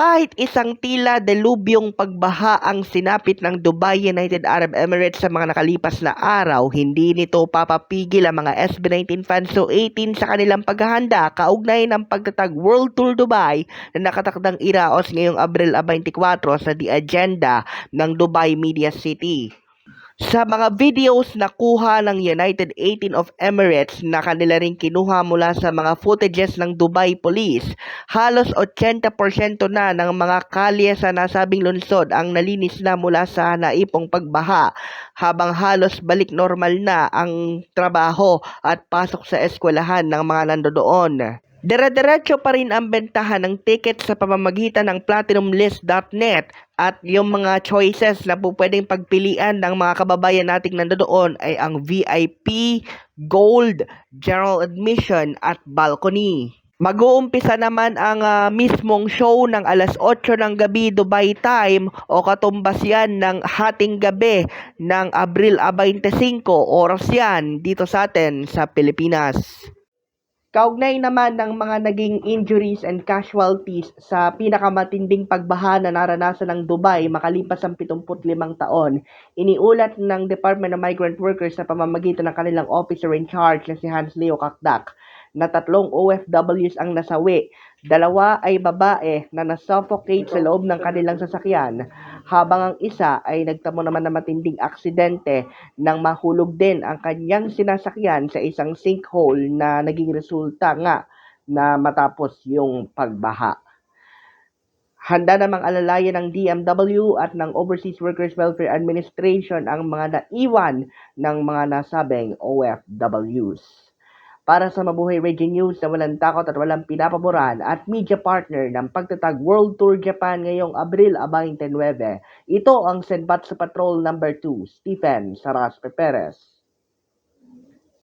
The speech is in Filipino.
Kahit isang tila delubyong pagbaha ang sinapit ng Dubai United Arab Emirates sa mga nakalipas na araw, hindi nito papapigil ang mga SB19 fans so 18 sa kanilang paghahanda kaugnay ng pagtatag World Tour Dubai na nakatakdang iraos ngayong Abril 24 sa The Agenda ng Dubai Media City. Sa mga videos na kuha ng United 18 of Emirates na kanila rin kinuha mula sa mga footages ng Dubai Police, halos 80% na ng mga kalye sa nasabing lungsod ang nalinis na mula sa naipong pagbaha, habang halos balik normal na ang trabaho at pasok sa eskwelahan ng mga nandoon. Dire-diretso pa rin ang bentahan ng ticket sa pamamagitan ng platinumlist.net at yung mga choices na po pwedeng pagpilian ng mga kababayan nating nandoon ay ang VIP, Gold, General Admission at Balcony. Mag-uumpisa naman ang ah, mismong show ng alas 8 ng gabi Dubai time o katumbas yan ng hating gabi ng Abril 25 oras yan dito sa atin sa Pilipinas. Kaugnay naman ng mga naging injuries and casualties sa pinakamatinding pagbaha na naranasan ng Dubai makalipas ang 75 taon, iniulat ng Department of Migrant Workers sa pamamagitan ng kanilang officer in charge na si Hans Leo Kakdak na tatlong OFWs ang nasawi. Dalawa ay babae na nasuffocate sa loob ng kanilang sasakyan, habang ang isa ay nagtamo naman ng matinding aksidente nang mahulog din ang kanyang sinasakyan sa isang sinkhole na naging resulta nga na matapos yung pagbaha. Handa namang alalayan ng DMW at ng Overseas Workers Welfare Administration ang mga naiwan ng mga nasabing OFWs. Para sa Mabuhay Radio News na walang takot at walang pinapaboran at media partner ng pagtatag World Tour Japan ngayong Abril 29, ito ang Senbatsu Patrol number 2, Stephen Saraspe Perez.